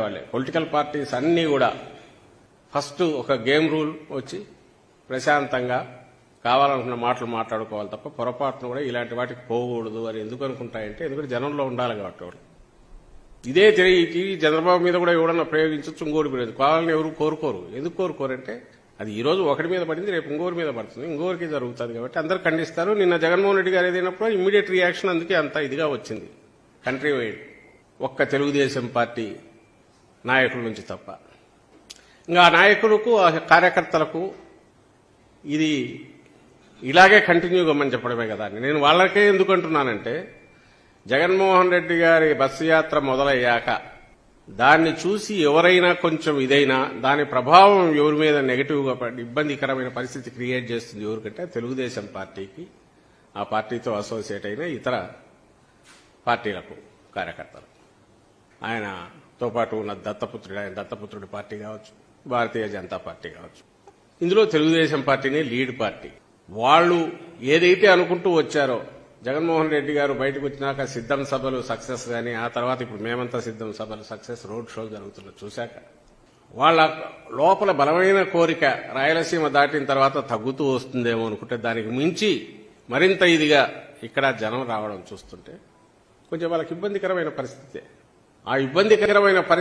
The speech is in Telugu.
వాళ్ళే పొలిటికల్ పార్టీస్ అన్నీ కూడా ఫస్ట్ ఒక గేమ్ రూల్ వచ్చి ప్రశాంతంగా కావాలనుకున్న మాటలు మాట్లాడుకోవాలి తప్ప పొరపాటును కూడా ఇలాంటి వాటికి పోకూడదు అని ఎందుకు అనుకుంటాయంటే ఎందుకంటే జనంలో ఉండాలి కాబట్టి వాళ్ళు. ఇదే తిరిగి చంద్రబాబు మీద కూడా ఎవడన్నా ప్రయోగించవచ్చు ఇంకోటి మీద. కావాలని ఎవరు కోరుకోరు. ఎందుకు కోరుకోరంటే అది ఈ రోజు ఒకటి మీద పడింది రేపు ఇంకోరి మీద పడుతుంది. ఇంకోరికి జరుగుతుంది కాబట్టి అందరు ఖండిస్తారు. నిన్న జగన్మోహన్ రెడ్డి గారు ఏదైనప్పుడు ఇమ్మీడియట్ రియాక్షన్ అందుకే అంత ఇదిగా వచ్చింది. కంట్రీ వైడ్ ఒక్క తెలుగుదేశం పార్టీ నాయకుల నుంచి తప్ప. ఇంకా ఆ నాయకులకు ఆ కార్యకర్తలకు ఇది ఇలాగే కంటిన్యూ ఇవ్వమని చెప్పడమే కదా అని నేను వాళ్ళకే ఎందుకు అంటున్నానంటే జగన్మోహన్ రెడ్డి గారి బస్సు యాత్ర మొదలయ్యాక దాన్ని చూసి ఎవరైనా కొంచెం ఇదైనా దాని ప్రభావం ఎవరి మీద నెగటివ్గా ఇబ్బందికరమైన పరిస్థితి క్రియేట్ చేస్తుంది ఎవరికంటే తెలుగుదేశం పార్టీకి ఆ పార్టీతో అసోసియేట్ అయిన ఇతర పార్టీలకు కార్యకర్తలు ఆయనతో పాటు ఉన్న దత్తపుత్రుడు ఆయన దత్తపుత్రుడి పార్టీ కావచ్చు భారతీయ జనతా పార్టీ కావచ్చు. ఇందులో తెలుగుదేశం పార్టీనే లీడ్ పార్టీ. వాళ్ళు ఏదైతే అనుకుంటూ వచ్చారో జగన్మోహన్ రెడ్డి గారు బయటకు వచ్చినాక సిద్ధం సభలు సక్సెస్ గాని ఆ తర్వాత ఇప్పుడు మేమంతా సిద్ధం సభలు సక్సెస్ రోడ్ షో జరుగుతున్న చూశాక వాళ్ళ లోపల బలమైన కోరిక రాయలసీమ దాటిన తర్వాత తగ్గుతూ వస్తుందేమో అనుకుంటే దానికి మించి మరింత ఇదిగా ఇక్కడ జనం రావడం చూస్తుంటే కొంచెం వాళ్ళకి ఇబ్బందికరమైన పరిస్థితే. ఆ ఇబ్బందికరమైన పరిస్థితి